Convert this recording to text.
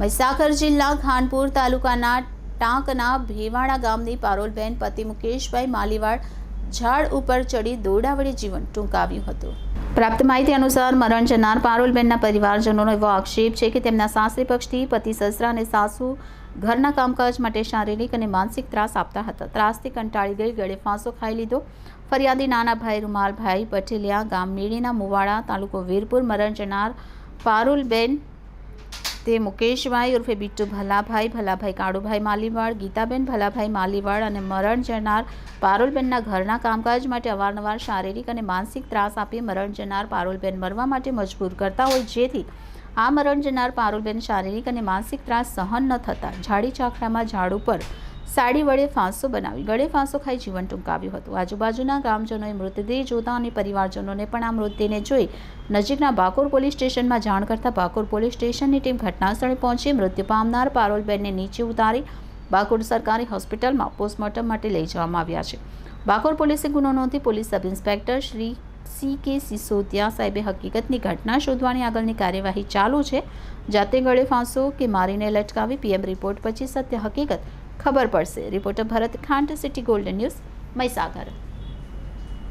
મહીસાગર જિલ્લા ખાનપુર તાલુકાના ટાંકના ભેવાડા ગામની પારોલબેન, પતિ મુકેશભાઈ માલીવાડ ઝાડ ઉપર ચડી દોરડા વડે જીવન ટૂંકાવ્યું હતું. પ્રાપ્ત માહિતી અનુસાર મરણ જનાર પારોલબેનના પરિવારજનોનો એવો આક્ષેપ છે કે તેમના સાસરી પક્ષથી પતિ, સસરા અને સાસુ ઘરના કામકાજ માટે શારીરિક અને માનસિક ત્રાસ આપતા હતા. ત્રાસથી કંટાળી ગઈ, ગળે ફાંસો ખાઈ લીધો. ફરિયાદી નાના ભાઈ રૂમાલભાઈ પટેલિયા ગામ મેળીના મુવાડા તાલુકો વીરપુર મરણ જનાર પારુલબેન તે મુકેશભાઈ ઉર્ફે બિટ્ટુ ભલાભાઈ ભલાભાઈ કાળુભાઈ માલીવાડ, ગીતાબેન ભલાભાઈ માલીવાડ અને મરણ જનાર પારુલબેનના ઘરના કામકાજ માટે અવારનવાર શારીરિક અને માનસિક ત્રાસ આપી મરણ જનાર પારુલબેન મરવા માટે મજબૂર કરતા હોય. જેથી આ મરણ જનાર પારુલબેન શારીરિક અને માનસિક ત્રાસ સહન ન થતા ઝાડી ચાખડામાં ઝાડ ઉપર સાડી વડે ફાંસો બનાવી, ગળે ફાંસો ખાઈ જીવન ટૂંકાવ્યું હતું. આજુબાજુના ગ્રામજનોએ મૃતદેહ જોતા અને પરિવારજનોને પણ આ મૃતદેહને જોઈ નજીકના બાકોર પોલીસ સ્ટેશનમાં જાણ કરતાં ભાકોર પોલીસ સ્ટેશનની ટીમ ઘટનાસ્થળે પહોંચી મૃત્યુ પામનાર પારોલબેનને નીચે ઉતારી બાકોર સરકારી હોસ્પિટલમાં પોસ્ટમોર્ટમ માટે લઈ જવામાં આવ્યા છે. બાકોર પોલીસે ગુનો નોંધી police sub inspector Shri C K Sisodiya સાહેબે હકીકતની ઘટના શોધવાની આગળની કાર્યવાહી ચાલુ છે. જાતે ગળે ફાંસો કે મારીને લટકાવી પીએમ રિપોર્ટ પછી સત્ય હકીકત ખબર પડશે. Reporter Bharat Khant City Golden News Mahisagar.